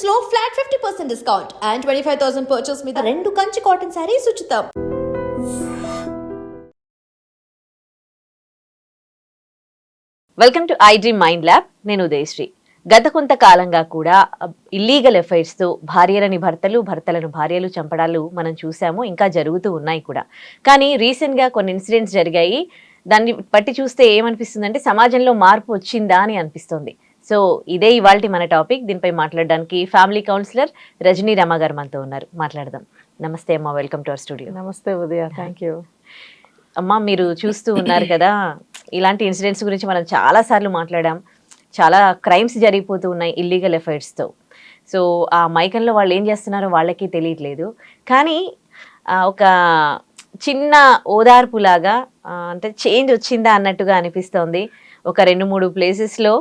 కలెక్షన్స్లో flat fifty percent discount and twenty five thousand purchase మీద రెండు కంచి కాటన్ శారీస్ ఉచితం. Welcome to iDream mind lab నేను ఉదయశ్రీ. గత కొంతకాలంగా కూడా ఇల్లీగల్తో భార్యలని భర్తలు భర్తలను భార్యలు చంపడాలు మనం చూసాము ఇంకా జరుగుతూ ఉన్నాయి కూడా. కానీ రీసెంట్గా కొన్ని ఇన్సిడెంట్స్ జరిగాయి. దాన్ని బట్టి చూస్తే ఏమనిపిస్తుందంటే సమాజంలో మార్పు వచ్చిందా అని అనిపిస్తుంది. సో ఇదే ఇవాళ మన టాపిక్. దీనిపై మాట్లాడడానికి ఫ్యామిలీ కౌన్సిలర్ రజనీ రమ గారు మనతో ఉన్నారు. మాట్లాడదాం. నమస్తే అమ్మ వెల్కమ్ టు అవర్ స్టూడియో. నమస్తే ఉదయ థ్యాంక్ యూ అమ్మ మీరు చూస్తూ ఉన్నారు కదా ఇలాంటి ఇన్సిడెంట్స్ గురించి మనం చాలా సార్లు మాట్లాడాం. చాలా క్రైమ్స్ జరిగిపోతూ ఉన్నాయి ఇల్లీగల్ ఎఫైర్స్తో సో ఆ మైకంలో వాళ్ళు ఏం చేస్తున్నారో వాళ్ళకి తెలియట్లేదు. కానీ ఒక చిన్న ఓదార్పులాగా అంటే చేంజ్ వచ్చిందా అన్నట్టుగా అనిపిస్తోంది. ఒక రెండు మూడు ప్లేసెస్లో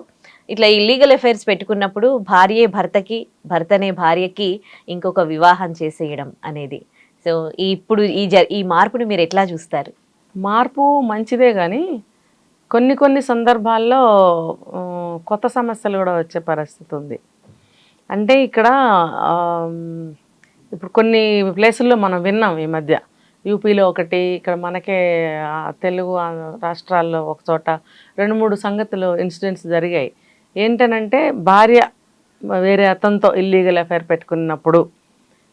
ఇట్లా ఇల్లీగల్ అఫైర్స్ పెట్టుకున్నప్పుడు భార్యే భర్తకి భర్తనే భార్యకి ఇంకొక వివాహం చేసేయడం అనేది. సో ఈ ఇప్పుడు ఈ జ ఈ మార్పుని మీరు ఎట్లా చూస్తారు? మార్పు మంచిదే కానీ కొన్ని కొన్ని సందర్భాల్లో కొత్త సమస్యలు కూడా వచ్చే పరిస్థితి ఉంది. అంటే ఇక్కడ ఇప్పుడు కొన్ని ప్లేసుల్లో మనం విన్నాం ఈ మధ్య. యూపీలో ఒకటి ఇక్కడ మనకే తెలుగు రాష్ట్రాల్లో ఒక చోట రెండు మూడు సంగతులు ఇన్సిడెంట్స్ జరిగాయి. ఏంటనంటే భార్య వేరే అతనితో ఇల్లీగల్ అఫైర్ పెట్టుకున్నప్పుడు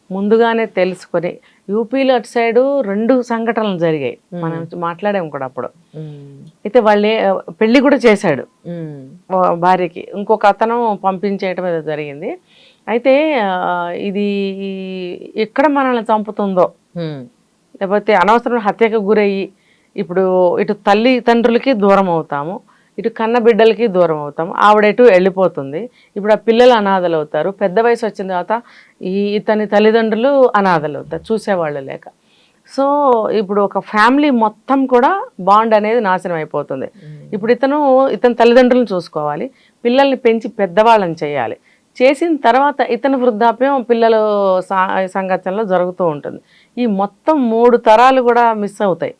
ముందుగానే తెలుసుకొని యూపీలో అటు సైడు రెండు సంఘటనలు జరిగాయి. మనం మాట్లాడాం కూడా అప్పుడు. అయితే వాళ్ళే పెళ్ళి కూడా చేశాడు. భార్యకి. ఇంకొక అతను పంపించేయటం ఏదో జరిగింది. అయితే ఇది ఎక్కడ మనల్ని చంపుతుందో లేకపోతే అనవసరం హత్యకు గురయ్యి ఇప్పుడు ఇటు తల్లి తండ్రులకి దూరం అవుతాము. ఇటు కన్న బిడ్డలకి దూరం అవుతాము ఆవిడ ఎటు వెళ్ళిపోతుంది. ఇప్పుడు ఆ పిల్లలు అనాథలు అవుతారు పెద్ద వయసు వచ్చిన తర్వాత ఈ ఇతని తల్లిదండ్రులు అనాథలు అవుతారు చూసేవాళ్ళు లేక. సో ఇప్పుడు ఒక ఫ్యామిలీ మొత్తం కూడా బాండ్ అనేది నాశనం అయిపోతుంది. ఇప్పుడు ఇతను ఇతని తల్లిదండ్రులను చూసుకోవాలి. పిల్లల్ని పెంచి పెద్దవాళ్ళని చేయాలి. చేసిన తర్వాత ఇతని వృద్ధాప్యం పిల్లలు సంఘటనలో జరుగుతూ ఉంటుంది. ఈ మొత్తం మూడు తరాలు కూడా మిస్ అవుతాయి.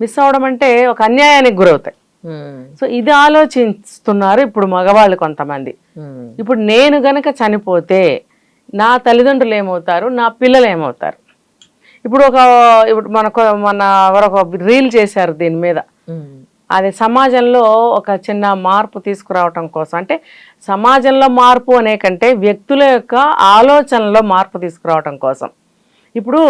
మిస్ అవడం అంటే ఒక అన్యాయానికి గురవుతాయి. సో ఇది ఆలోచిస్తున్నారు ఇప్పుడు మగవాళ్ళు కొంతమంది. ఇప్పుడు నేను గనక చనిపోతే నా తల్లిదండ్రులు ఏమవుతారు? నా పిల్లలు ఏమవుతారు? ఇప్పుడు ఒక ఇప్పుడు మనకు మన ఒక రీల్ చేశారు దీని మీద. అది సమాజంలో ఒక చిన్న మార్పు తీసుకురావటం కోసం. అంటే సమాజంలో మార్పు అనే కంటే వ్యక్తుల యొక్క ఆలోచనలో మార్పు తీసుకురావటం కోసం. ఇప్పుడు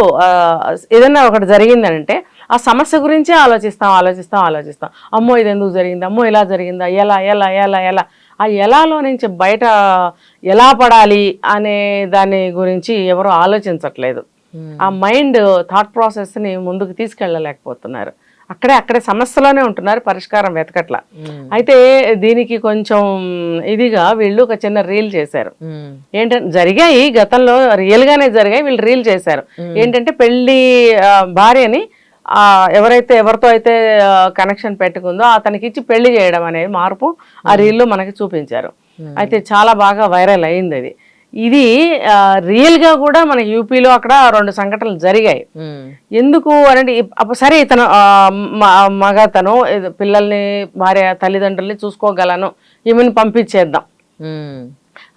ఏదైనా ఒకటి జరిగిందంటే ఆ సమస్య గురించే ఆలోచిస్తాం ఆలోచిస్తాం ఆలోచిస్తాం. అమ్మో ఇది ఎందుకు జరిగింది? అమ్మో ఇలా జరిగిందా? ఎలా ఎలా ఎలా ఎలా? ఆ ఎలాలో నుంచి బయట ఎలా పడాలి అనే దాని గురించి ఎవరు ఆలోచించట్లేదు. ఆ మైండ్ థాట్ ప్రాసెస్ని ముందుకు తీసుకెళ్ళలేకపోతున్నారు. అక్కడే అక్కడే సమస్యలోనే ఉంటున్నారు పరిష్కారం వెతకట్ల. అయితే దీనికి కొంచెం ఇదిగా వీళ్ళు ఒక చిన్న రీల్ చేశారు. ఏంటంటే జరిగాయి గతంలో రియల్ గానే జరిగాయి వీళ్ళు రీల్ చేశారు. ఏంటంటే పెళ్ళి భార్యని ఎవరైతే ఎవరితో అయితే కనెక్షన్ పెట్టుకుందో అతనికి ఇచ్చి పెళ్ళి చేయడం అనేది మార్పు ఆ రీల్లో మనకి చూపించారు. అయితే చాలా బాగా వైరల్ అయింది అది. ఇది ఆ, రియల్గా కూడా మన యూపీలో అక్కడ రెండు సంఘటనలు జరిగాయి. ఎందుకు అంటే సరే ఇతను మగ తను పిల్లల్ని భార్య తల్లిదండ్రుల్ని చూసుకోగలను ఈమెను పంపించేద్దాం.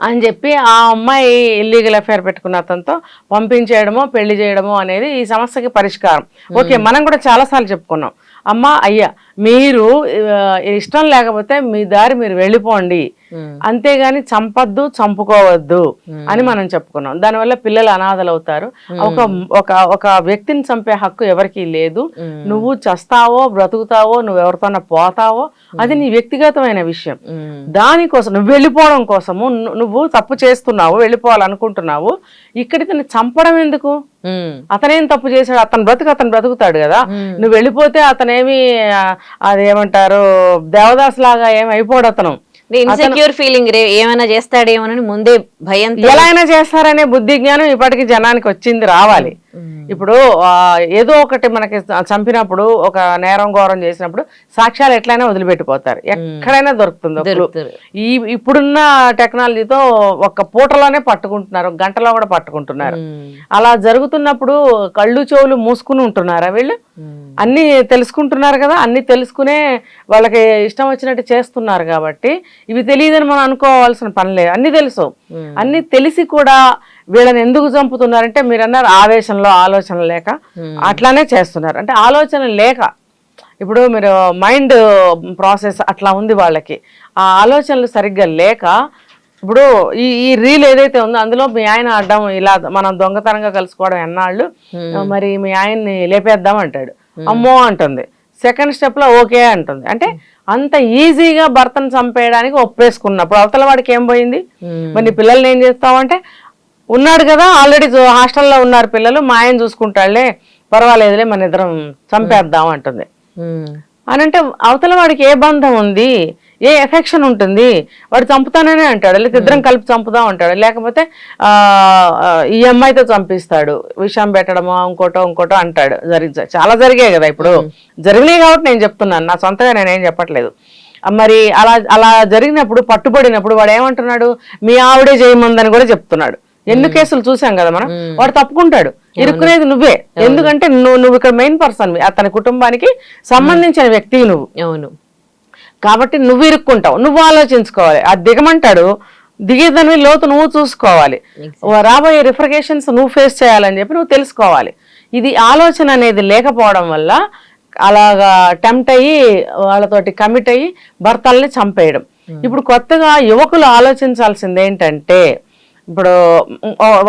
అని చెప్పి ఆ అమ్మాయి ఇల్లీగల్ అఫైర్ పెట్టుకున్న అతనితో పంపించేయడమో పెళ్ళి చేయడమో అనేది ఈ సమస్యకి పరిష్కారం. ఓకే మనం కూడా చాలాసార్లు చెప్పుకున్నాం. అమ్మ అయ్యా మీరు ఇష్టం లేకపోతే మీ దారి మీరు వెళ్ళిపోండి. అంతేగాని చంపద్దు చంపుకోవద్దు అని మనం చెప్పుకున్నాం. దానివల్ల పిల్లలు అనాథలు అవుతారు ఒక ఒక ఒక వ్యక్తిని చంపే హక్కు ఎవరికీ లేదు. నువ్వు చస్తావో బ్రతుకుతావో నువ్వు ఎవరితోనో పోతావో అది నీ వ్యక్తిగతమైన విషయం. దానికోసం నువ్వు వెళ్ళిపోవడం కోసము నువ్వు తప్పు చేస్తున్నావు వెళ్ళిపోవాలనుకుంటున్నావు. ఇక్కడ ఇతన్ని చంపడం ఎందుకు? అతనేం తప్పు చేశాడు? అతను బ్రతుకు అతను బ్రతుకుతాడు కదా. నువ్వు వెళ్ళిపోతే అతనేమి అదేమంటారు దేవదాస్ లాగా ఏం అయిపోడు అతను. ఇన్సెక్యూర్ ఫీలింగ్ ఏమైనా చేస్తాడేమోనని ముందే భయంతో ఎలా అయినా చేస్తారనే బుద్ధి జ్ఞానం ఇప్పటికి జనానికి వచ్చింది రావాలి. ఇప్పుడు ఏదో ఒకటి మనకి చంపినప్పుడు ఒక నేరం ఘోరం చేసినప్పుడు సాక్ష్యాలు ఎట్లయినా వదిలిపెట్టిపోతారు. ఎక్కడైనా దొరుకుతుంది. ఈ ఇప్పుడున్న టెక్నాలజీతో ఒక పూటలోనే పట్టుకుంటున్నారు గంటలో కూడా పట్టుకుంటున్నారు. అలా జరుగుతున్నప్పుడు కళ్ళు చెవులు మూసుకుని ఉంటున్నారా వీళ్ళు? అన్ని తెలుసుకుంటున్నారు కదా అన్ని తెలుసుకునే వాళ్ళకి ఇష్టం వచ్చినట్టు చేస్తున్నారు కాబట్టి ఇవి తెలియదని మనం అనుకోవాల్సిన పని లేదు. అన్ని తెలుసు. అన్ని తెలిసి కూడా వీళ్ళని ఎందుకు చంపుతున్నారంటే మీరు అన్నారు ఆవేశంలో ఆలోచన లేక అట్లానే చేస్తున్నారు. అంటే ఆలోచన లేక ఇప్పుడు మీరు మైండ్ ప్రాసెస్ అట్లా ఉంది వాళ్ళకి. ఆ ఆలోచనలు సరిగ్గా లేక ఇప్పుడు ఈ ఈ రీల్ ఏదైతే ఉందో అందులో మీ ఆయన అడ్డం ఇలా మనం దొంగతనంగా కలుసుకోవడం ఎన్నాళ్ళు? మరి మీ ఆయన్ని లేపేద్దాం అంటాడు. అమ్మో అంటుంది. సెకండ్ స్టెప్లో ఓకే అంటుంది. అంటే అంత ఈజీగా భర్తను చంపేయడానికి ఒప్పేసుకున్నప్పుడు అవతల వాడికి ఏం పోయింది? మరి పిల్లల్ని ఏం చేస్తావంటే ఉన్నాడు కదా ఆల్రెడీ హాస్టల్లో ఉన్నారు పిల్లలు మా ఆయన చూసుకుంటాడులే పర్వాలేదులే మన ఇద్దరం చంపేద్దాం అంటుంది. అని అంటే అవతల వాడికి ఏ బంధం ఉంది? ఏ ఎఫెక్షన్ ఉంటుంది? వాడు చంపుతాననే అంటాడు లేకపోతే ఇద్దరం కలిపి చంపుదాం అంటాడు లేకపోతే ఈ అమ్మాయితో చంపిస్తాడు విషం పెట్టడమో ఇంకోటో ఇంకోటో అంటాడు. జరి చాలా జరిగాయి కదా ఇప్పుడు. జరిగినాయి కాబట్టి నేను చెప్తున్నాను నా సొంతగా నేనేం చెప్పట్లేదు. మరి అలా అలా జరిగినప్పుడు పట్టుబడినప్పుడు వాడు ఏమంటున్నాడు? మీ ఆవిడే చేయమందని కూడా చెప్తున్నాడు. ఎన్ని కేసులు చూసాం కదా మనం? వాడు తప్పుకుంటాడు. ఇరుక్కునేది నువ్వే. ఎందుకంటే నువ్వు నువ్వు ఇక్కడ మెయిన్ పర్సన్ అతని కుటుంబానికి సంబంధించిన వ్యక్తి నువ్వు. అవును. కాబట్టి నువ్వు ఇరుక్కుంటావు. నువ్వు ఆలోచించుకోవాలి. అది దిగమంటాడు దిగేదానివి లోతు నువ్వు చూసుకోవాలి. రాబోయే రిఫ్రికేషన్స్ నువ్వు ఫేస్ చేయాలని చెప్పి నువ్వు తెలుసుకోవాలి. ఇది ఆలోచన అనేది లేకపోవడం వల్ల అలాగా టెంప్ట్ అయ్యి వాళ్ళతోటి కమిట్ అయ్యి భర్తల్ని చంపేయడం. ఇప్పుడు కొత్తగా యువకులు ఆలోచించాల్సింది ఏంటంటే ఇప్పుడు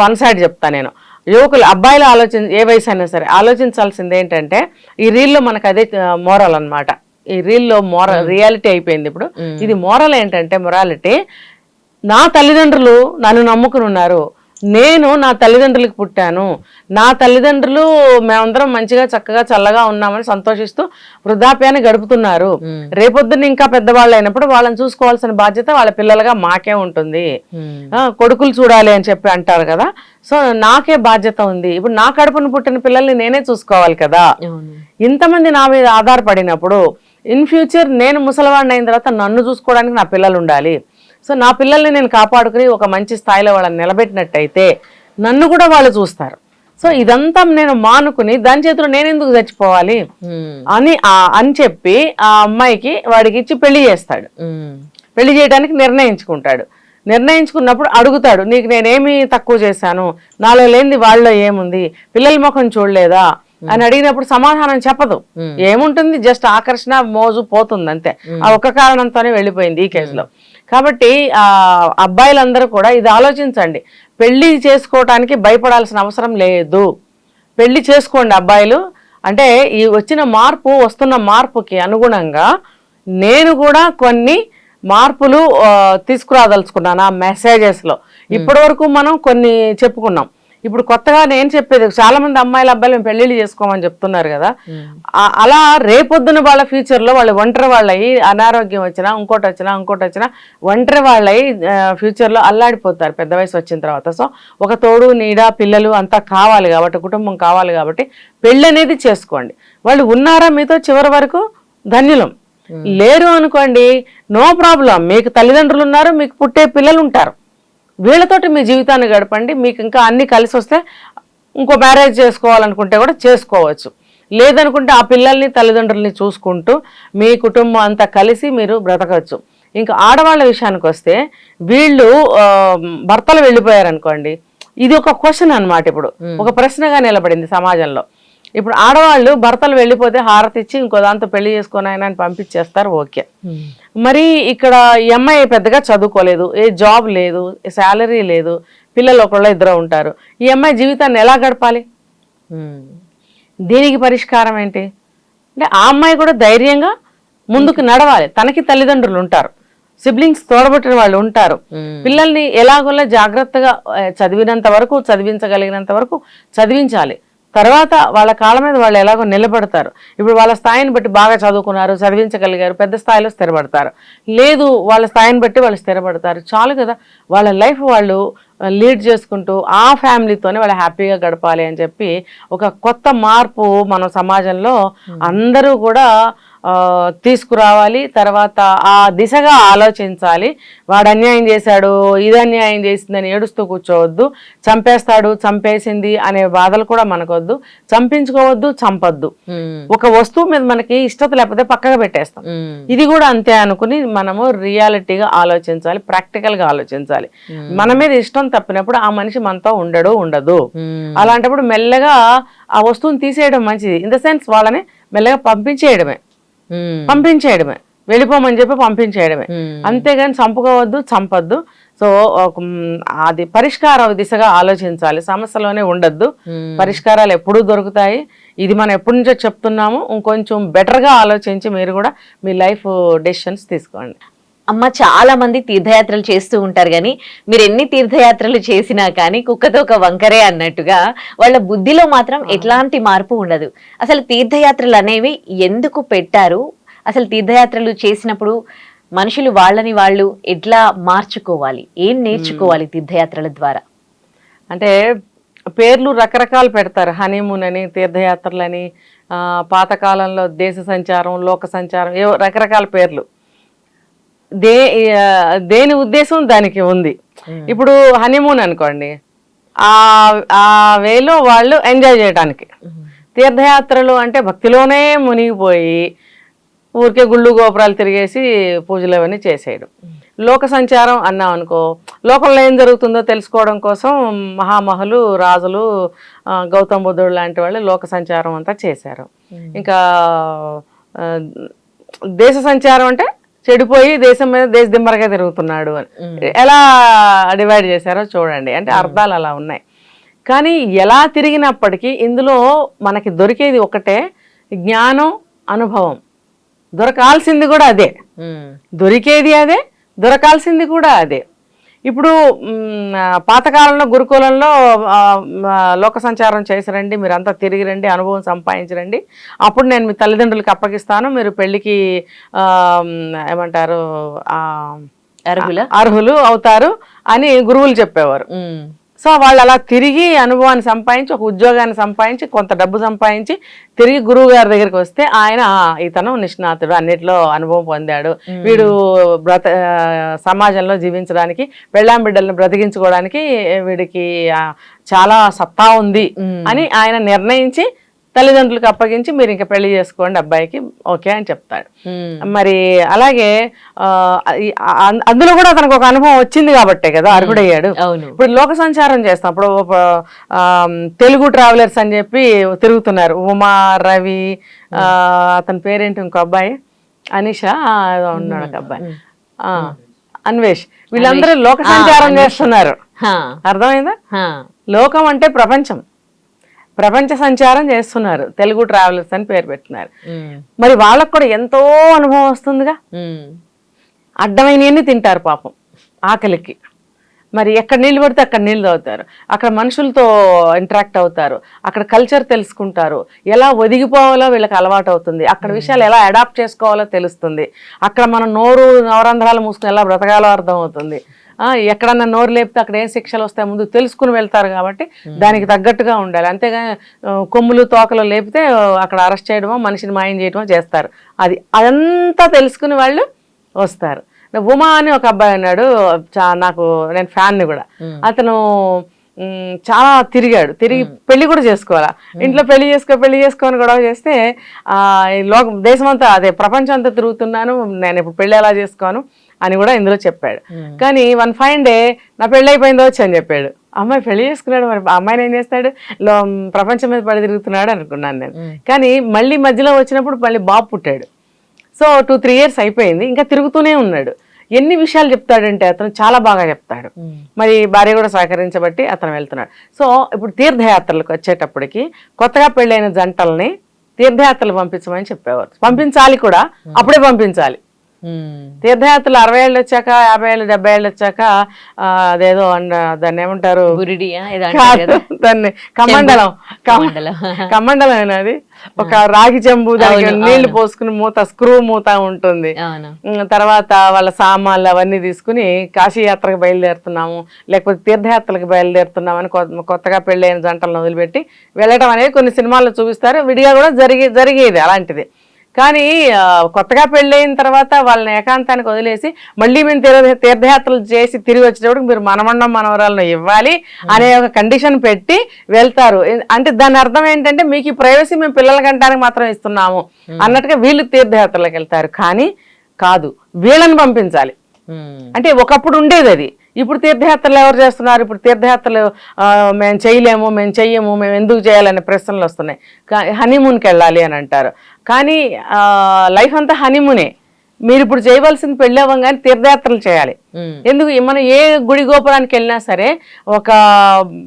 వన్ సైడ్ చెప్తా నేను. యువకులు అబ్బాయిలు ఆలోచన ఏ వయసు అయినా సరే ఆలోచించాల్సింది ఏంటంటే ఈ రీల్లో మనకు అదే మోరల్ అన్నమాట. ఈ రీల్లో మోరల్ రియాలిటీ అయిపోయింది ఇప్పుడు. ఇది మోరల్ ఏంటంటే మొరాలిటీ నా తల్లిదండ్రులు నన్ను నమ్ముకుని ఉన్నారు. నేను నా తల్లిదండ్రులకు పుట్టాను. నా తల్లిదండ్రులు మేమందరం మంచిగా చక్కగా చల్లగా ఉన్నామని సంతోషిస్తూ వృద్ధాప్యాన్ని గడుపుతున్నారు. రేపొద్దున ఇంకా పెద్దవాళ్ళు అయినప్పుడు వాళ్ళని చూసుకోవాల్సిన బాధ్యత వాళ్ళ పిల్లలుగా మాకే ఉంటుంది. కొడుకులు చూడాలి అని చెప్పి అంటారు కదా. సో నాకే బాధ్యత ఉంది. ఇప్పుడు నా కడుపున పుట్టిన పిల్లల్ని నేనే చూసుకోవాలి కదా. ఇంతమంది నా మీద ఆధారపడినప్పుడు ఇన్ ఫ్యూచర్ నేను ముసలివాడిని అయిన తర్వాత నన్ను చూసుకోవడానికి నా పిల్లలు ఉండాలి. సో నా పిల్లల్ని నేను కాపాడుకుని ఒక మంచి స్థాయిలో వాళ్ళని నిలబెట్టినట్టయితే నన్ను కూడా వాళ్ళు చూస్తారు. సో ఇదంతా నేను మానుకుని దాని చేతిలో నేను ఎందుకు చచ్చిపోవాలి అని అని చెప్పి ఆ అమ్మాయికి వాడికి ఇచ్చి పెళ్ళి చేస్తాడు. పెళ్ళి చేయడానికి నిర్ణయించుకుంటాడు. నిర్ణయించుకున్నప్పుడు అడుగుతాడు నీకు నేనేమి తక్కువ చేశాను? నాలో లేనిది వాళ్ళలో ఏముంది? పిల్లల ముఖం చూడలేదా? అని అడిగినప్పుడు సమాధానం చెప్పదు. ఏముంటుంది? జస్ట్ ఆకర్షణ మోజు పోతుంది అంతే ఆ ఒక్క కారణంతోనే వెళ్ళిపోయింది ఈ కేసులో. కాబట్టి ఆ అబ్బాయిలందరూ కూడా ఇది ఆలోచించండి. పెళ్ళి చేసుకోవటానికి భయపడాల్సిన అవసరం లేదు. పెళ్ళి చేసుకోండి అబ్బాయిలు. అంటే ఈ వచ్చిన మార్పు వస్తున్న మార్పుకి అనుగుణంగా నేను కూడా కొన్ని మార్పులు తీసుకురాదలుచుకున్నాను ఆ మెసేజెస్లో ఇప్పటి వరకు మనం కొన్ని చెప్పుకున్నాం. ఇప్పుడు కొత్తగా నేను చెప్పేది చాలా మంది అమ్మాయిల అబ్బాయిలు మేము పెళ్ళిళ్ళు చేసుకోమని చెప్తున్నారు కదా. అలా రేపొద్దున వాళ్ళ future లో వాళ్ళు ఒంటరి వాళ్ళయి అనారోగ్యం వచ్చినా ఇంకోటి వచ్చినా ఇంకోటి వచ్చినా ఒంటరి వాళ్ళయి ఫ్యూచర్లో అల్లాడిపోతారు పెద్ద వయసు వచ్చిన తర్వాత. సో ఒక తోడు నీడ పిల్లలు అంతా కావాలి కాబట్టి కుటుంబం కావాలి కాబట్టి పెళ్ళి అనేది చేసుకోండి. వాళ్ళు ఉన్నారా మీతో చివరి వరకు? ధన్యులం. లేరు అనుకోండి నో ప్రాబ్లం. మీకు తల్లిదండ్రులు ఉన్నారు మీకు పుట్టే పిల్లలు ఉంటారు. వీళ్ళతోటి మీ జీవితాన్ని గడపండి. మీకు ఇంకా అన్ని కలిసి వస్తే ఇంకో మ్యారేజ్ చేసుకోవాలనుకుంటే కూడా చేసుకోవచ్చు. లేదనుకుంటే ఆ పిల్లల్ని తల్లిదండ్రుల్ని చూసుకుంటూ మీ కుటుంబం అంతా కలిసి మీరు బ్రతకవచ్చు. ఇంకా ఆడవాళ్ళ విషయానికి వస్తే వీళ్ళు భర్తలు వెళ్ళిపోయారు అనుకోండి ఇది ఒక క్వశ్చన్ అన్నమాట ఇప్పుడు. ఒక ప్రశ్నగా నిలబడింది సమాజంలో. ఇప్పుడు ఆడవాళ్ళు భర్తలు వెళ్ళిపోతే హారతి ఇచ్చి ఇంకో దాంతో పెళ్ళి చేసుకొని ఆయన అని పంపించేస్తారు ఓకే. మరి ఇక్కడ ఈ అమ్మాయి పెద్దగా చదువుకోలేదు ఏ జాబ్ లేదు శాలరీ లేదు పిల్లలు ఒకళ్ళు ఇద్దరు ఉంటారు. ఈ అమ్మాయి జీవితాన్ని ఎలా గడపాలి? దీనికి పరిష్కారం ఏంటి? అంటే ఆ అమ్మాయి కూడా ధైర్యంగా ముందుకు నడవాలి. తనకి తల్లిదండ్రులు ఉంటారు. సిబ్లింగ్స్ తోడబుట్టిన వాళ్ళు ఉంటారు. పిల్లల్ని ఎలాగోలా జాగ్రత్తగా చదివినంత వరకు చదివించగలిగినంత వరకు చదివించాలి. తర్వాత వాళ్ళ కాళ్ళ మీద వాళ్ళు ఎలాగో నిలబడతారు. ఇప్పుడు వాళ్ళ స్థాయిని బట్టి బాగా చదువుకున్నారు చదివించగలిగారు పెద్ద స్థాయిలో స్థిరపడతారు. లేదు వాళ్ళ స్థాయిని బట్టి వాళ్ళు స్థిరపడతారు. చాలు కదా. వాళ్ళ లైఫ్ వాళ్ళు లీడ్ చేసుకుంటూ ఆ ఫ్యామిలీతోనే వాళ్ళు హ్యాపీగా గడపాలి అని చెప్పి ఒక కొత్త మార్పు మన సమాజంలో అందరూ కూడా తీసుకురావాలి. తర్వాత ఆ దిశగా ఆలోచించాలి. వాడు అన్యాయం చేశాడు ఇది అన్యాయం చేసిందని ఏడుస్తూ కూర్చోవద్దు. చంపేస్తాడు చంపేసింది అనే బాధలు కూడా మనకొద్దు. చంపించుకోవద్దు చంపొద్దు. ఒక వస్తువు మీద మనకి ఇష్టత లేకపోతే పక్కగా పెట్టేస్తాం. ఇది కూడా అంతే అనుకుని మనము రియాలిటీగా ఆలోచించాలి ప్రాక్టికల్గా ఆలోచించాలి మన మీద ఇష్టం తప్పినప్పుడు ఆ మనిషి మనతో ఉండడు ఉండదు. అలాంటప్పుడు మెల్లగా ఆ వస్తువుని తీసేయడం మంచిది. ఇన్ ద సెన్స్ వాళ్ళని మెల్లగా పంపించేయడమే. పంపించేయడమే. వెళ్ళిపోమని చెప్పి పంపించేయడమే. అంతేగాని చంపుకోవద్దు చంపొద్దు. సో అది పరిష్కార దిశగా ఆలోచించాలి. సమస్యలోనే ఉండద్దు. పరిష్కారాలు ఎప్పుడూ దొరుకుతాయి. ఇది మనం ఎప్పటి నుంచో చెప్తున్నాము. ఇంకొంచెం బెటర్గా ఆలోచించి మీరు కూడా మీ లైఫ్ డెసిషన్స్ తీసుకోండి. అమ్మ చాలా మంది తీర్థయాత్రలు చేస్తూ ఉంటారు కానీ మీరు ఎన్ని తీర్థయాత్రలు చేసినా కానీ కుక్కతో ఒక వంకరే అన్నట్టుగా వాళ్ళ బుద్ధిలో మాత్రం ఎట్లాంటి మార్పు ఉండదు. అసలు తీర్థయాత్రలు అనేవి ఎందుకు పెట్టారు? అసలు తీర్థయాత్రలు చేసినప్పుడు మనుషులు వాళ్ళని వాళ్ళు ఎట్లా మార్చుకోవాలి? ఏం నేర్చుకోవాలి తీర్థయాత్రల ద్వారా? అంటే పేర్లు రకరకాలు పెడతారు. హనీమూన్ అని తీర్థయాత్రలని పాతకాలంలో దేశ సంచారం లోక సంచారం ఏవో రకరకాల పేర్లు. దే దేని ఉద్దేశం దానికి ఉంది. ఇప్పుడు హనీమూన్ అనుకోండి. ఆ ఆ వేలో వాళ్ళు ఎంజాయ్ చేయడానికి తీర్థయాత్రలు అంటే భక్తిలోనే మునిగిపోయి ఊరికే గుళ్ళు గోపురాలు తిరిగేసి పూజలు అవన్నీ చేసేయడం. లోక సంచారం అన్నాం అనుకో లోకంలో ఏం జరుగుతుందో తెలుసుకోవడం కోసం మహామహులు రాజులు గౌతమ బుద్ధుడు లాంటి వాళ్ళు లోక సంచారం అంతా చేశారు. ఇంకా దేశ సంచారం అంటే చెడిపోయి దేశం మీద దేశ దిమ్మరగా తిరుగుతున్నాడు అని. ఎలా డివైడ్ చేశారో చూడండి. అంటే అర్థాలు అలా ఉన్నాయి. కానీ ఎలా తిరిగినప్పటికీ ఇందులో మనకి దొరికేది ఒకటే జ్ఞానం అనుభవం. దొరకాల్సింది కూడా అదే. దొరికేది అదే దొరకాల్సింది కూడా అదే. ఇప్పుడు పాతకాలంలో గురుకులంలో లోక సంచారం చేసిరండి మీరు అంతా తిరిగి రండి అనుభవం సంపాదించరండి. అప్పుడు నేను మీ తల్లిదండ్రులకి అప్పగిస్తాను మీరు పెళ్ళికి ఏమంటారు ఆ, అర్హుల? అర్హులు అవుతారు అని గురువులు చెప్పేవారు. సో వాళ్ళు అలా తిరిగి అనుభవాన్ని సంపాదించి ఒక ఉద్యోగాన్ని సంపాదించి కొంత డబ్బు సంపాదించి తిరిగి గురువు గారి దగ్గరికి వస్తే ఆయన "ఆ, ఇతను నిష్ణాతుడు. అన్నిట్లో అనుభవం పొందాడు. వీడు బ్రత సమాజంలో జీవించడానికి పెళ్ళాం బిడ్డల్ని బ్రతికించుకోవడానికి వీడికి చాలా సత్తా ఉంది అని ఆయన నిర్ణయించి తల్లిదండ్రులకు అప్పగించి మీరు ఇంకా పెళ్ళి చేసుకోండి అబ్బాయికి ఓకే అని చెప్తాడు. మరి అలాగే అందులో కూడా అతనికి ఒక అనుభవం వచ్చింది కాబట్టే కదా అర్హుడయ్యాడు. ఇప్పుడు లోక సంచారం చేస్తాం. ఇప్పుడు తెలుగు ట్రావెలర్స్ అని చెప్పి తిరుగుతున్నారు. ఉమా రవి అతని పేరేంటి ఇంకో అబ్బాయి? అనిష ఉన్నాడు ఒక అబ్బాయి. ఆ, అన్వేష్. వీళ్ళందరూ లోక సంచారం చేస్తున్నారు. అర్థమైందా? లోకం అంటే ప్రపంచం. ప్రపంచ సంచారం చేస్తున్నారు. తెలుగు ట్రావెలర్స్ అని పేరు పెట్టినారు. మరి వాళ్ళకు కూడా ఎంతో అనుభవం వస్తుందిగా? ఉమ్, అడ్డమైనవన్నీ తింటారు పాపం ఆకలికి. మరి ఎక్కడ నీళ్ళు పడితే అక్కడ నీళ్ళు తాగుతారు. అక్కడ మనుషులతో ఇంటరాక్ట్ అవుతారు. అక్కడ కల్చర్ తెలుసుకుంటారు. ఎలా ఒదిగిపోవాలో వీళ్ళకి అలవాటు అవుతుంది. అక్కడ విషయాలు ఎలా అడాప్ట్ చేసుకోవాలో తెలుస్తుంది. అక్కడ మనం నోరు నవరంధ్రాలు మూసుకుని ఎలా బ్రతకాలో అర్థం అవుతుంది ఆ, ఎక్కడన్నా నోరు లేపితే అక్కడ ఏం శిక్షలు వస్తాయి ముందు తెలుసుకుని వెళ్తారు కాబట్టి దానికి తగ్గట్టుగా ఉండాలి. అంతేగాని కొమ్ములు తోకలు లేపితే అక్కడ అరెస్ట్ చేయడమో మనిషిని మాయం చేయడమో చేస్తారు. అది అదంతా తెలుసుకుని వాళ్ళు వస్తారు. ఉమా అని ఒక అబ్బాయి ఉన్నాడు చా- నాకు నేను ఫ్యాన్ని కూడా. అతను చాలా తిరిగాడు. తిరిగి పెళ్ళి కూడా చేసుకోవాలా? ఇంట్లో పెళ్ళి చేసుకో పెళ్ళి చేసుకొని గొడవ చేస్తే లోక దేశమంతా అదే ప్రపంచం అంతా తిరుగుతున్నాను నేను ఇప్పుడు పెళ్ళి ఎలా చేసుకోను అని కూడా ఇందులో చెప్పాడు. కానీ వన్ ఫైన్ డే నా పెళ్ళి అయిపోయిందో వచ్చి అని చెప్పాడు. అమ్మాయి పెళ్ళి చేసుకున్నాడు మరి అమ్మాయిని ఏం చేస్తాడు? ప్రపంచం మీద పడి తిరుగుతున్నాడు అనుకున్నాను నేను. కానీ మళ్ళీ మధ్యలో వచ్చినప్పుడు మళ్ళీ బాబు పుట్టాడు. సో టూ త్రీ ఇయర్స్ అయిపోయింది. ఇంకా తిరుగుతూనే ఉన్నాడు. ఎన్ని విషయాలు చెప్తాడంటే అతను చాలా బాగా చెప్తాడు. మరి భార్య కూడా సహకరించబట్టి అతను వెళ్తున్నాడు. సో ఇప్పుడు తీర్థయాత్రలకు వచ్చేటప్పటికి కొత్తగా పెళ్ళైన జంటల్ని తీర్థయాత్రలు పంపించమని చెప్పేవారు. పంపించాలి కూడా అప్పుడే పంపించాలి. తీర్థయాత్రలు అరవై ఏళ్ళు వచ్చాక యాభై ఏళ్ళు డెబ్బై ఏళ్ళు వచ్చాక అదేదో దాన్ని ఏమంటారు? దాన్ని కమండలం కమ- కమండలం. కమండలం అది? ఒక రాగి చెంబు దానికి నీళ్ళు. పోసుకుని మూత స్క్రూ మూత ఉంటుంది. తర్వాత వాళ్ళ సామాన్లు అవన్నీ తీసుకుని కాశీ యాత్రకు బయలుదేరుతున్నాము. లేకపోతే తీర్థయాత్రలకు బయలుదేరుతున్నాము అని కొత్తగా పెళ్ళైన జంటలను వదిలిపెట్టి వెళ్ళటం అనేది కొన్ని సినిమాల్లో చూపిస్తారు. విడిగా కూడా జరిగే జరిగేది అలాంటిది. కానీ కొత్తగా పెళ్ళైన తర్వాత వాళ్ళని ఏకాంతానికి వదిలేసి మళ్ళీ మేము తీర్థ తీర్థయాత్రలు చేసి తిరిగి వచ్చేటప్పుడు మీరు మనమండం మనవరాలను ఇవ్వాలి అనే ఒక కండిషన్ పెట్టి వెళ్తారు. అంటే దాని అర్థం ఏంటంటే మీకు ఈ ప్రైవసీ మేము పిల్లల కంటానికి మాత్రం ఇస్తున్నాము అన్నట్టుగా వీళ్ళు తీర్థయాత్రలకు వెళ్తారు. కానీ కాదు వీళ్ళని పంపించాలి. అంటే ఒకప్పుడు ఉండేది అది. ఇప్పుడు తీర్థయాత్రలు ఎవరు చేస్తున్నారు? ఇప్పుడు తీర్థయాత్రలు మేము చేయలేము మేము చెయ్యము మేము ఎందుకు చేయాలనే ప్రశ్నలు వస్తున్నాయి. హనీమూన్కి వెళ్ళాలి అని అంటారు. కానీ లైఫ్ అంతా హనీమూనే మీరు ఇప్పుడు చేయవలసింది పెళ్ళి అవ్వగానే తీర్థయాత్రలు చేయాలి. ఎందుకు? మనం ఏ గుడి గోపురానికి వెళ్ళినా సరే ఒక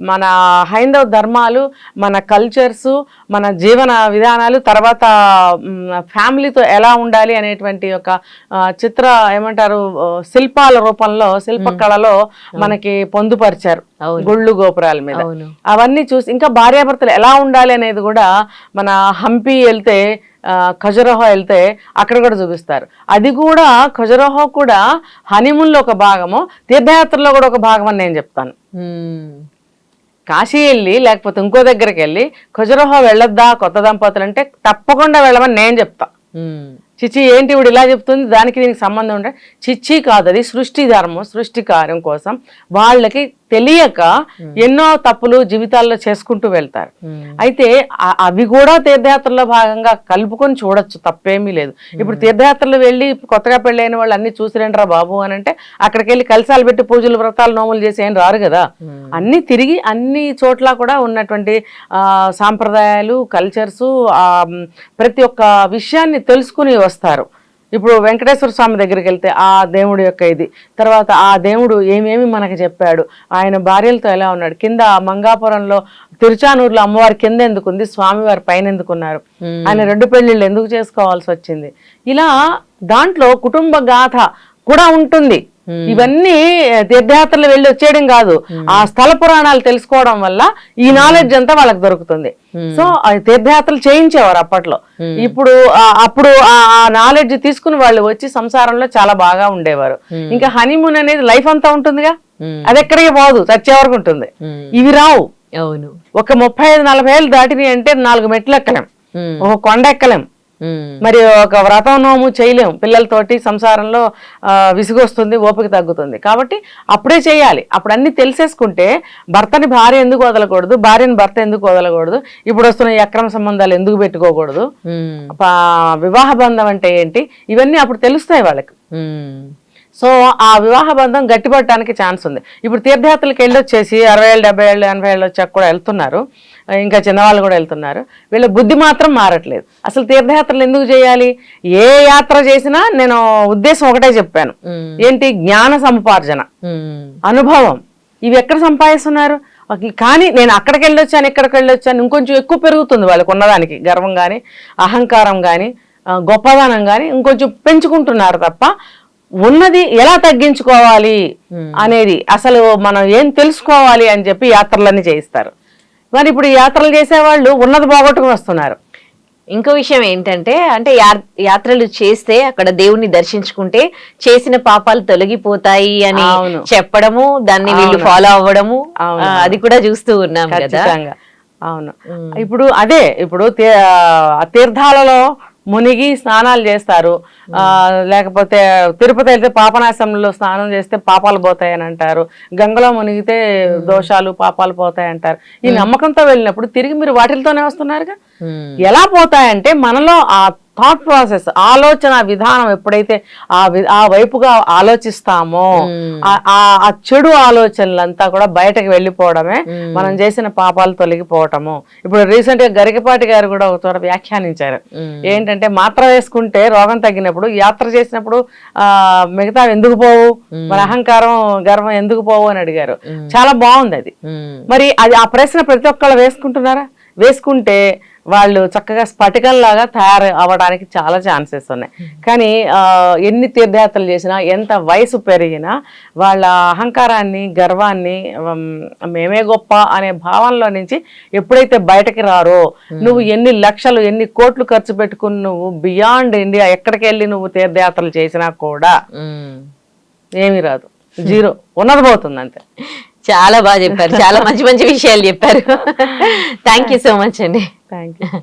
మన హైందవ ధర్మాలు మన కల్చర్స్ మన జీవన విధానాలు తర్వాత ఫ్యామిలీతో ఎలా ఉండాలి అనేటువంటి ఒక చిత్ర ఏమంటారు శిల్పాల రూపంలో శిల్పకళలో మనకి పొందుపరిచారు. గుళ్ళు గోపురాల మీద. అవును. అవన్నీ చూసి ఇంకా భార్యాభర్తలు ఎలా ఉండాలి అనేది కూడా మన హంపి వెళ్తే ఖజురహో వెళ్తే అక్కడ కూడా చూపిస్తారు అది కూడా ఖజురహో కూడా హనీమూన్లో ఒక భాగము తీర్థయాత్రలో కూడా ఒక భాగం అని నేను చెప్తాను. కాశీ వెళ్ళి లేకపోతే ఇంకో దగ్గరికి వెళ్ళి ఖజురహో వెళ్ళొద్దా కొత్త దంపతులు అంటే తప్పకుండా వెళ్ళమని నేను చెప్తా. చిచ్చి ఏంటి ఇప్పుడు ఇలా చెప్తుంది దానికి దీనికి సంబంధం ఉంటే చిచ్చి కాదు అది సృష్టి ధర్మం సృష్టి కార్యం కోసం వాళ్ళకి తెలియక ఎన్నో తప్పులు జీవితాల్లో చేసుకుంటూ వెళ్తారు. అయితే అవి కూడా తీర్థయాత్రలో భాగంగా కలుపుకొని చూడొచ్చు తప్పేమీ లేదు. ఇప్పుడు తీర్థయాత్రలు వెళ్ళి కొత్తగా పెళ్ళైన వాళ్ళు అన్ని చూసిరండ్రా బాబు అని అంటే అక్కడికి వెళ్ళి కలసాలు పెట్టి పూజలు వ్రతాలు నోములు చేసి ఏం రారు కదా. అన్ని తిరిగి అన్ని చోట్ల కూడా ఉన్నటువంటి ఆ, సాంప్రదాయాలు కల్చర్స్ ప్రతి ఒక్క విషయాన్ని తెలుసుకుని వస్తారు. ఇప్పుడు వెంకటేశ్వర స్వామి దగ్గరికి వెళ్తే ఆ దేవుడి యొక్క ఇది. తర్వాత ఆ దేవుడు ఏమేమి మనకి చెప్పాడు? ఆయన భార్యలతో ఎలా ఉన్నాడు? కింద మంగాపురంలో తిరుచానూరులో అమ్మవారి కింద ఎందుకుంది స్వామివారి పైన ఎందుకున్నారు. ఆయన రెండు పెళ్ళిళ్ళు ఎందుకు చేసుకోవాల్సి వచ్చింది? ఇలా దాంట్లో కుటుంబ గాథ కూడా ఉంటుంది. ఇవన్నీ తీర్థయాత్రలు వెళ్ళి వచ్చేయడం కాదు. ఆ స్థల పురాణాలు తెలుసుకోవడం వల్ల ఈ నాలెడ్జ్ అంతా వాళ్ళకి దొరుకుతుంది. సో తీర్థయాత్రలు చేయించేవారు అప్పట్లో. ఇప్పుడు అప్పుడు ఆ నాలెడ్జ్ తీసుకుని వాళ్ళు వచ్చి సంసారంలో చాలా బాగా ఉండేవారు. ఇంకా హనీమూన్ అనేది లైఫ్ అంతా ఉంటుందిగా. అది ఎక్కడికి పోదు చచ్చే వరకు ఉంటుంది. ఇవి రావు. అవును. ఒక ముప్పై ఐదు నలభై ఏళ్ళు దాటినాయి అంటే నాలుగు మెట్లు ఎక్కలేం. ఒక కొండ ఎక్కలేం. మరి ఒక వ్రతం నోము చేయలేం పిల్లలతోటి సంసారంలో విసుగొస్తుంది ఓపిక తగ్గుతుంది. కాబట్టి అప్పుడే చేయాలి. అప్పుడు అన్ని తెలిసేసుకుంటే భర్తని భార్య ఎందుకు వదలకూడదు? భార్యని భర్త ఎందుకు వదలకూడదు? ఇప్పుడు వస్తున్న ఈ అక్రమ సంబంధాలు ఎందుకు పెట్టుకోకూడదు? వివాహ బంధం అంటే ఏంటి? ఇవన్నీ అప్పుడు తెలుస్తాయి వాళ్ళకి. సో ఆ వివాహ బంధం గట్టిపడటానికి ఛాన్స్ ఉంది. ఇప్పుడు తీర్థయాత్రలకు వెళ్ళొచ్చేసి అరవై ఏళ్ళు డెబ్బై ఏళ్ళు ఎనభై ఏళ్ళు వచ్చాక కూడా వెళ్తున్నారు. ఇంకా చిన్నవాళ్ళు కూడా వెళ్తున్నారు. వీళ్ళ బుద్ధి మాత్రం మారట్లేదు. అసలు తీర్థయాత్రలు ఎందుకు చేయాలి? ఏ యాత్ర చేసినా నేను ఉద్దేశం ఒకటే చెప్పాను. ఏంటి? జ్ఞాన సముపార్జన. అనుభవం. ఇవి ఎక్కడ సంపాదిస్తున్నారు? కానీ నేను అక్కడికి వెళ్ళొచ్చాను ఇక్కడికి వెళ్ళొచ్చాను ఇంకొంచెం ఎక్కువ పెరుగుతుంది వాళ్ళకు ఉన్నదానికి. గర్వం కానీ అహంకారం కానీ గొప్పదనం కానీ ఇంకొంచెం పెంచుకుంటున్నారు తప్ప ఉన్నది ఎలా తగ్గించుకోవాలి అనేది అసలు మనం ఏం తెలుసుకోవాలి అని చెప్పి యాత్రలన్నీ చేయిస్తారు. మరి ఇప్పుడు యాత్రలు చేసేవాళ్ళు ఉన్నది పోగొట్టుకుని వస్తున్నారు. ఇంకో విషయం ఏంటంటే అంటే యాత్రలు చేస్తే అక్కడ దేవుణ్ణి దర్శించుకుంటే చేసిన పాపాలు తొలగిపోతాయి అని. చెప్పడము దాన్ని వీళ్ళు. ఫాలో అవ్వడము అది కూడా చూస్తూ ఉన్నాం కదా. అవును. ఇప్పుడు అదే ఇప్పుడు తీర్థాలలో మునిగి స్నానాలు చేస్తారు. ఆ, లేకపోతే తిరుపతి వెళ్తే పాపనాశంలో స్నానం చేస్తే పాపాలు పోతాయని అంటారు. గంగలో మునిగితే దోషాలు పాపాలు పోతాయి అంటారు ఈ నమ్మకంతో వెళ్ళినప్పుడు తిరిగి మీరు వాటిలతోనే వస్తున్నారుగా. ఎలా పోతాయంటే మనలో ఆ థాట్ ప్రాసెస్ ఆలోచన విధానం ఎప్పుడైతే ఆ ఆ వైపుగా ఆలోచిస్తామో ఆ- చెడు ఆలోచనలంతా కూడా బయటకు వెళ్ళిపోవడమే మనం చేసిన పాపాలు తొలగిపోవటము. ఇప్పుడు రీసెంట్గా గరికపాటి గారు కూడా ఒక చోట వ్యాఖ్యానించారు. ఏంటంటే మాత్ర వేసుకుంటే రోగం తగ్గినప్పుడు యాత్ర చేసినప్పుడు ఆ మిగతా ఎందుకు పోవు? మన అహంకారం గర్వం ఎందుకు పోవు అని అడిగారు. చాలా బాగుంది అది. మరి అది ఆ ప్రశ్న ప్రతి ఒక్కళ్ళు వేసుకుంటున్నారా? వేసుకుంటే వాళ్ళు చక్కగా స్ఫటికంలాగా తయారు అవ్వడానికి చాలా ఛాన్సెస్ ఉన్నాయి. కానీ ఎన్ని తీర్థయాత్రలు చేసినా ఎంత వయసు పెరిగినా వాళ్ళ అహంకారాన్ని గర్వాన్ని మేమే గొప్ప అనే భావనలో నుంచి ఎప్పుడైతే బయటకి రారో నువ్వు ఎన్ని లక్షలు ఎన్ని కోట్లు ఖర్చు పెట్టుకుని నువ్వు బియాండ్ ఇండియా ఎక్కడికి వెళ్ళి నువ్వు తీర్థయాత్రలు చేసినా కూడా. ఏమీ రాదు. జీరో ఉన్నది పోతుంది అంతే. చాలా బాగా చెప్పారు. చాలా మంచి మంచి విషయాలు చెప్పారు. థ్యాంక్ యూ సో మచ్ అండి. Thank you